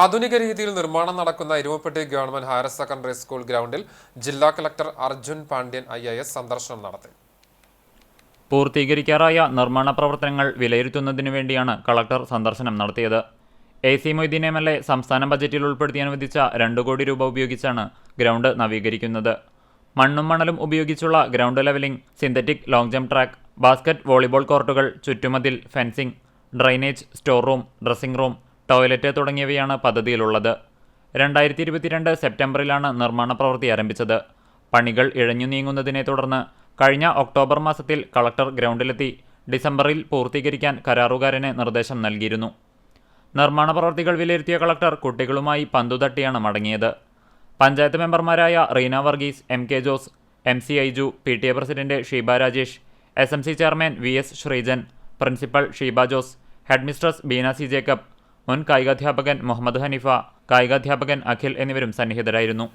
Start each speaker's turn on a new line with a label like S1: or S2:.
S1: ആധുനിക രീതിയിൽ നിർമ്മാണം നടക്കുന്ന Erumapetty government higher secondary school ഗ്രൗണ്ടിൽ ജില്ലാ കളക്ടർ അർജുൻ പാണ്ഡ്യൻ ഐ സന്ദർശനം നടത്തി.
S2: പൂർത്തീകരിക്കാറായ നിർമ്മാണ പ്രവർത്തനങ്ങൾ വിലയിരുത്തുന്നതിനു വേണ്ടിയാണ് കളക്ടർ സന്ദർശനം നടത്തിയത്. A C Moideen M L A സംസ്ഥാന ബജറ്റിൽ ഉൾപ്പെടുത്തി അനുവദിച്ച രണ്ട് കോടി രൂപ ഉപയോഗിച്ചാണ് ഗ്രൗണ്ട് നവീകരിക്കുന്നത്. മണ്ണും മണലും ഉപയോഗിച്ചുള്ള ground levelling synthetic long jump track basket volleyball കോർട്ടുകൾ ചുറ്റുമതിൽ fencing drainage store room dressing room toilet തുടങ്ങിയവയാണ് പദ്ധതിയിലുള്ളത്. രണ്ടായിരത്തി ഇരുപത്തിരണ്ട് സെപ്റ്റംബറിലാണ് നിർമ്മാണ പ്രവൃത്തി ആരംഭിച്ചത്. പണികൾ ഇഴഞ്ഞു നീങ്ങുന്നതിനെ തുടർന്ന് കഴിഞ്ഞ ഒക്ടോബർ മാസത്തിൽ കളക്ടർ ഗ്രൗണ്ടിലെത്തി ഡിസംബറിൽ പൂർത്തീകരിക്കാൻ കരാറുകാരന് നിർദ്ദേശം നൽകിയിരുന്നു. നിർമ്മാണ പ്രവർത്തികൾ വിലയിരുത്തിയ കളക്ടർ കുട്ടികളുമായി പന്തുതട്ടിയാണ് മടങ്ങിയത്. പഞ്ചായത്ത് മെമ്പർമാരായ Reena Varghese M K Jose M C Aiju P T A president Sheeba Rajesh S M C chairman V S Sreejan principal Sheeba Jose headmistress Beena C Jacob മുൻ കായികാധ്യാപകൻ മുഹമ്മദ് ഹനീഫ കായികാധ്യാപകൻ അഖിൽ എന്നിവരും സന്നിഹിതരായിരുന്നു.